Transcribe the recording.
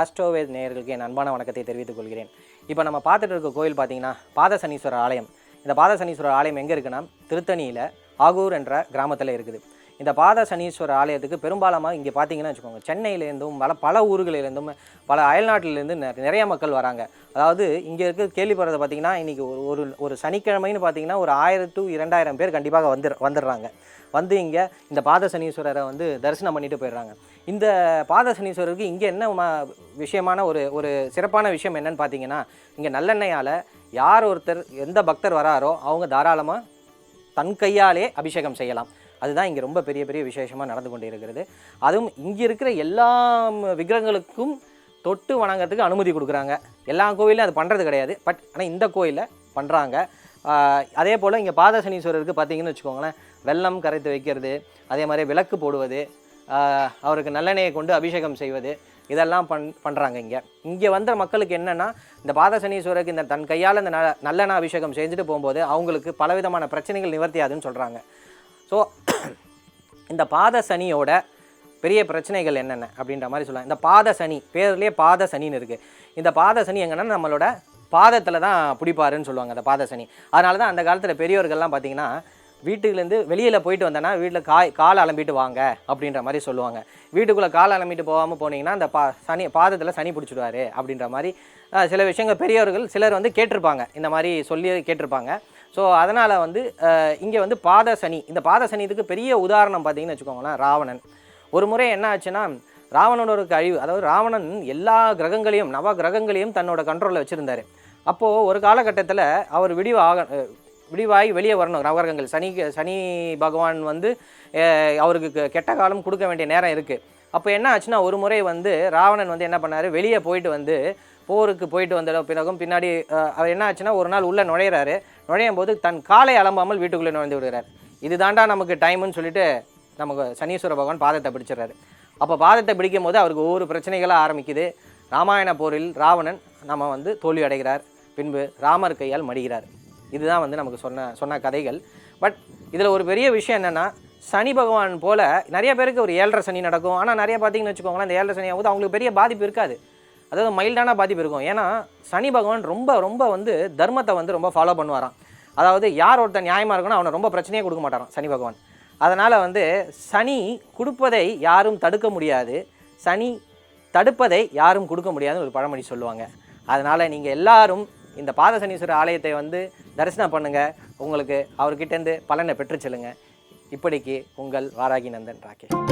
ஆஸ்ட்ரோவேத் நேயர்களுக்கு என் அன்பான வணக்கத்தை தெரிவித்துக் கொள்கிறேன். இப்போ நம்ம பார்த்துட்டு இருக்க கோயில் பார்த்தீங்கன்னா பாதசனீஸ்வரர் ஆலயம். இந்த பாதசனீஸ்வரர் ஆலயம் எங்கே இருக்குன்னா திருத்தணியில் ஆகூர் என்ற கிராமத்தில் இருக்குது. இந்த பாதசனீஸ்வரர் ஆலயத்துக்கு பெரும்பாலமாக இங்கே பார்த்தீங்கன்னா வச்சுக்கோங்க. சென்னையிலேருந்தும் பல பல ஊர்களிலேருந்தும் பல அயல்நாட்டிலேருந்து நிறைய மக்கள் வராங்க. அதாவது இங்கே இருக்க கேள்விப்படுறத பார்த்தீங்கன்னா இன்றைக்கி ஒரு ஒரு ஒரு சனிக்கிழமைன்னு பார்த்தீங்கன்னா ஒரு ஆயிரம் டு இரண்டாயிரம் பேர் கண்டிப்பாக வந்து வந்துடுறாங்க. வந்து இங்கே இந்த பாதசனீஸ்வரரை வந்து தரிசனம் பண்ணிட்டு போயிடுறாங்க. இந்த பாதசனீஸ்வரருக்கு இங்கே என்ன மா விஷயமான ஒரு ஒரு சிறப்பான விஷயம் என்னன்னு பார்த்தீங்கன்னா இங்கே நல்லெண்ணெயால் யார் ஒருத்தர் எந்த பக்தர் வராரோ அவங்க தாராளமாக தன் கையாலே அபிஷேகம் செய்யலாம். அதுதான் இங்கே ரொம்ப பெரிய பெரிய விசேஷமாக நடந்து கொண்டு இருக்கிறது அதுவும் இங்கே இருக்கிற எல்லா விக்கிரகங்களுக்கும் தொட்டு வணங்கறதுக்கு அனுமதி கொடுக்குறாங்க. எல்லா கோயிலும் அது பண்ணுறது கிடையாது. பட் ஆனால் இந்த கோயிலில் பண்ணுறாங்க அதே போல் இங்கே பாதசனீஸ்வரருக்கு பார்த்தீங்கன்னு வச்சுக்கோங்களேன் வெல்லம் கரைத்து வைக்கிறது அதே மாதிரி விளக்கு போடுவது அவருக்கு நல்லெண்ணெயை கொண்டு அபிஷேகம் செய்வது இதெல்லாம் பண் பண்ணுறாங்க இங்கே. இங்கே வந்த மக்களுக்கு என்னென்னா இந்த பாதசனீஸ்வரருக்கு இந்த தன் கையால் இந்த ந நல்லெண்ணெய் அபிஷேகம் செஞ்சுட்டு போகும்போது அவங்களுக்கு பலவிதமான பிரச்சனைகள் நிவர்த்தியாதுன்னு சொல்கிறாங்க ஸோ இந்த பாத சனியோட பெரிய பிரச்சனைகள் என்னென்ன அப்படின்ற மாதிரி சொல்லலாம். இந்த பாத சனி பேர்லேயே பாத சனின்னு இருக்குது இந்த பாத சனி எங்கன்னா நம்மளோட பாதத்தில் தான் பிடிப்பாருன்னு சொல்லுவாங்க அந்த பாத சனி. அதனால தான் அந்த காலத்தில் பெரியவர்கள்லாம் பார்த்தீங்கன்னா வீட்டுக்குலேருந்து வெளியில் போயிட்டு வந்தேன்னா வீட்டில் காய் கால் அலம்பிட்டு வாங்க அப்படின்ற மாதிரி சொல்லுவாங்க. வீட்டுக்குள்ளே கால் அலம்பிட்டு போகாமல் போனீங்கன்னா அந்த பா சனி பாதத்தில் சனி பிடிச்சிடுவாரு அப்படின்ற மாதிரி சில விஷயங்கள் பெரியவர்கள் சிலர் வந்து கேட்டிருப்பாங்க. இந்த மாதிரி சொல்லி கேட்டிருப்பாங்க. ஸோ அதனால் வந்து இங்கே வந்து பாத சனி. இந்த பாத சனி இதுக்கு பெரிய உதாரணம் பார்த்தீங்கன்னு வச்சுக்கோங்களேன் ராவணன். ஒரு முறை என்ன ஆச்சுன்னா ராவணனோட ஒரு அழிவு அதாவது ராவணன் எல்லா கிரகங்களையும் நவ கிரகங்களையும் தன்னோட கண்ட்ரோலில் வச்சுருந்தாரு. அப்போது ஒரு காலகட்டத்தில் அவர் விடிவு ஆக விடிவாகி வெளியே வரணும். நவகிரகங்கள் சனி சனி பகவான் வந்து அவருக்கு கெட்ட காலம் கொடுக்க வேண்டிய நேரம் இருக்குது அப்போ என்ன ஆச்சுன்னா ஒரு முறை வந்து ராவணன் வந்து என்ன பண்ணார்? வெளியே போயிட்டு வந்து போருக்கு போயிட்டு வந்த பிறகும் பின்னாடி அவர் என்ன ஆச்சுன்னா ஒரு நாள் உள்ளே நுழையிறாரு. நுழையும் போது தன் காலை அலம்பாமல் வீட்டுக்குள்ளே நுழைந்து விடுகிறார். இது தாண்டா நமக்கு டைமுன்னு சொல்லிட்டு நமக்கு சனீஸ்வர பகவான் பாதத்தை பிடிச்சிடுறாரு. அப்போ பாதத்தை பிடிக்கும் போது அவருக்கு ஒவ்வொரு பிரச்சனைகளாக ஆரம்பிக்குது. ராமாயண போரில் ராவணன் நம்ம வந்து தோல்வி அடைகிறார். பின்பு ராமர் கையால் மடிகிறார். இதுதான் வந்து நமக்கு சொன்ன சொன்ன கதைகள். பட் இதில் ஒரு பெரிய விஷயம் என்னென்னா சனி பகவான் போல் நிறைய பேருக்கு ஒரு ஏழரை சனி நடக்கும். ஆனால் நிறைய பார்த்தீங்கன்னு வச்சுக்கோங்களேன் இந்த ஏழரை சனி ஆகும்போது அவங்களுக்கு பெரிய பாதிப்பு இருக்காது. அதாவது மைல்டான பாதிப்பு இருக்கும். ஏன்னா சனி பகவான் ரொம்ப ரொம்ப வந்து தர்மத்தை வந்து ரொம்ப ஃபாலோ பண்ணுவாராம். அதாவது யார் ஒருத்தன் நியாயமாக இருக்கணும் அவனை ரொம்ப பிரச்சனையே கொடுக்க மாட்டாராம் சனி பகவான். அதனால் வந்து சனி கொடுப்பதை யாரும் தடுக்க முடியாது. சனி தடுப்பதை யாரும் கொடுக்க முடியாதுன்னு ஒரு பழமொழி சொல்லுவாங்க. அதனால் நீங்கள் எல்லாரும் இந்த பாதசனீஸ்வரர் ஆலயத்தை வந்து தரிசனம் பண்ணுங்கள் உங்களுக்கு அவர்கிட்டேருந்து பலனை பெற்று செல்லுங்கள் இப்படிக்கு உங்கள் வாராகி நந்தன் ராகேஷ்.